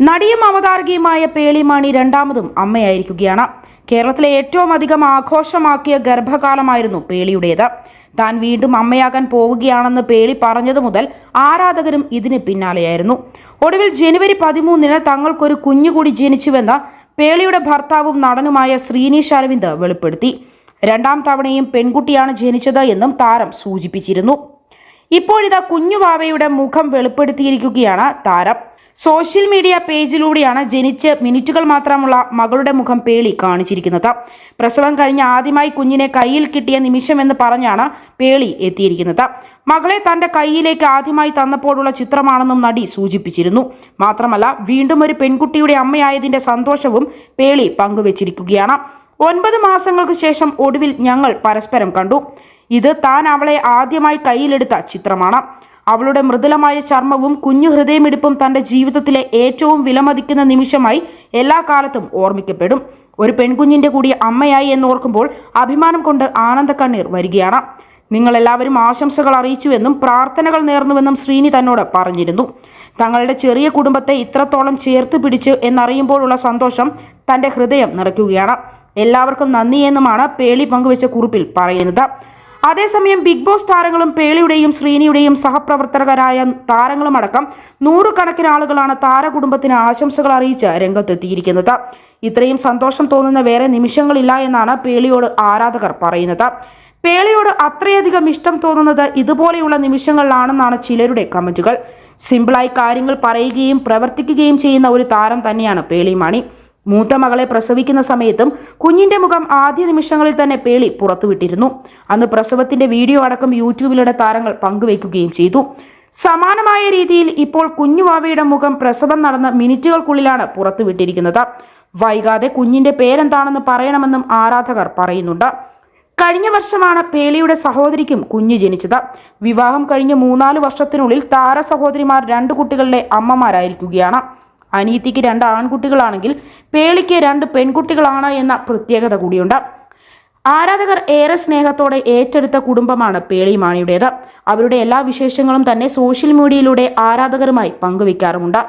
നടിയും അവതാരകയുമായ പേളിമാണി രണ്ടാമതും അമ്മയായിരിക്കുകയാണ്. കേരളത്തിലെ ഏറ്റവും അധികം ആഘോഷമാക്കിയ ഗർഭകാലമായിരുന്നു പേളിയുടേത്. താൻ വീണ്ടും അമ്മയാകാൻ പോവുകയാണെന്ന് പേളി പറഞ്ഞതു മുതൽ ആരാധകരും ഇതിന് പിന്നാലെയായിരുന്നു. ഒടുവിൽ ജനുവരി പതിമൂന്നിന് തങ്ങൾക്കൊരു കുഞ്ഞുകൂടി ജനിച്ചുവെന്ന് പേളിയുടെ ഭർത്താവും നടനുമായ ശ്രീനീഷ് അരവിന്ദ് വെളിപ്പെടുത്തി. രണ്ടാം തവണയും പെൺകുട്ടിയാണ് ജനിച്ചത് എന്നും താരം സൂചിപ്പിച്ചിരുന്നു. ഇപ്പോഴിതാ കുഞ്ഞുവാവയുടെ മുഖം വെളിപ്പെടുത്തിയിരിക്കുകയാണ് താരം. സോഷ്യൽ മീഡിയ പേജിലൂടെയാണ് ജനിച്ച് മിനിറ്റുകൾ മാത്രമുള്ള മകളുടെ മുഖം പേളി കാണിച്ചിരിക്കുന്നത്. പ്രസവം കഴിഞ്ഞ് ആദ്യമായി കുഞ്ഞിനെ കയ്യിൽ കിട്ടിയ നിമിഷമെന്ന് പറഞ്ഞാണ് പേളി എത്തിയിരിക്കുന്നത്. മകളെ തന്റെ കയ്യിലേക്ക് ആദ്യമായി തന്നപ്പോഴുള്ള ചിത്രമാണെന്നും നടി സൂചിപ്പിച്ചിരുന്നു. മാത്രമല്ല വീണ്ടും ഒരു പെൺകുട്ടിയുടെ അമ്മയായതിന്റെ സന്തോഷവും പേളി പങ്കുവച്ചിരിക്കുകയാണ്. ഒൻപത് മാസങ്ങൾക്ക് ശേഷം ഒടുവിൽ ഞങ്ങൾ പരസ്പരം കണ്ടു. ഇത് താൻ അവളെ ആദ്യമായി കയ്യിലെടുത്ത ചിത്രമാണ്. അവളുടെ മൃദുലമായ ചർമ്മവും കുഞ്ഞു ഹൃദയമിടിപ്പും തന്റെ ജീവിതത്തിലെ ഏറ്റവും വിലമതിക്കുന്ന നിമിഷമായി എല്ലാ കാലത്തും ഓർമ്മിക്കപ്പെടും. ഒരു പെൺകുഞ്ഞിന്റെ കൂടി അമ്മയായി എന്നോർക്കുമ്പോൾ അഭിമാനം കൊണ്ട് ആനന്ദ കണ്ണീർ വരികയാണ്. നിങ്ങളെല്ലാവരും ആശംസകൾ അറിയിച്ചുവെന്നും പ്രാർത്ഥനകൾ നേർന്നുവെന്നും ശ്രീനി തന്നോട് പറഞ്ഞിരുന്നു. തങ്ങളുടെ ചെറിയ കുടുംബത്തെ ഇത്രത്തോളം ചേർത്ത് പിടിച്ച് എന്നറിയുമ്പോഴുള്ള സന്തോഷം തന്റെ ഹൃദയം നിറയ്ക്കുകയാണ്. എല്ലാവർക്കും നന്ദിയെന്നുമാണ് പേളി പങ്കുവച്ച കുറിപ്പിൽ പറയുന്നത്. അതേസമയം ബിഗ് ബോസ് താരങ്ങളും പേളിയുടെയും ശ്രീനിയുടെയും സഹപ്രവർത്തകരായ താരങ്ങളുമടക്കം നൂറുകണക്കിന് ആളുകളാണ് താരകുടുംബത്തിന് ആശംസകൾ അറിയിച്ച് രംഗത്തെത്തിയിരിക്കുന്നത്. ഇത്രയും സന്തോഷം തോന്നുന്ന വേറെ നിമിഷങ്ങളില്ല എന്നാണ് പേളിയോട് ആരാധകർ പറയുന്നത്. പേളിയോട് അത്രയധികം ഇഷ്ടം തോന്നുന്നത് ഇതുപോലെയുള്ള നിമിഷങ്ങളിലാണെന്നാണ് ചിലരുടെ കമന്റുകൾ. സിമ്പിളായി കാര്യങ്ങൾ പറയുകയും പ്രവർത്തിക്കുകയും ചെയ്യുന്ന ഒരു താരം തന്നെയാണ് പേളിമാണി. മൂത്ത മകളെ പ്രസവിക്കുന്ന സമയത്തും കുഞ്ഞിന്റെ മുഖം ആദ്യ നിമിഷങ്ങളിൽ തന്നെ പേളി പുറത്തുവിട്ടിരുന്നു. അന്ന് പ്രസവത്തിന്റെ വീഡിയോ അടക്കം യൂട്യൂബിലൂടെ താരങ്ങൾ പങ്കുവയ്ക്കുകയും ചെയ്തു. സമാനമായ രീതിയിൽ ഇപ്പോൾ കുഞ്ഞുവാവയുടെ മുഖം പ്രസവം നടന്ന മിനിറ്റുകൾക്കുള്ളിലാണ് പുറത്തുവിട്ടിരിക്കുന്നത്. വൈകാതെ കുഞ്ഞിന്റെ പേരെന്താണെന്ന് പറയണമെന്നും ആരാധകർ പറയുന്നുണ്ട്. കഴിഞ്ഞ വർഷമാണ് പേളിയുടെ സഹോദരിക്കും കുഞ്ഞ് ജനിച്ചത്. വിവാഹം കഴിഞ്ഞ് മൂന്നാൽ വർഷത്തിനുള്ളിൽ താര സഹോദരിമാർ രണ്ട് കുട്ടികളുടെ അമ്മമാരായിരിക്കുകയാണ്. അനീതിക്ക് രണ്ട് ആൺകുട്ടികളാണെങ്കിൽ പേളിക്ക് രണ്ട് പെൺകുട്ടികളാണ് എന്ന പ്രത്യേകത കൂടിയുണ്ട്. ആരാധകർ ഏറെ സ്നേഹത്തോടെ ഏറ്റെടുത്ത കുടുംബമാണ് പേളി മാണിയുടേത്. അവരുടെ എല്ലാ വിശേഷങ്ങളും തന്നെ സോഷ്യൽ മീഡിയയിലൂടെ ആരാധകരുമായി പങ്കുവയ്ക്കാറുമുണ്ട്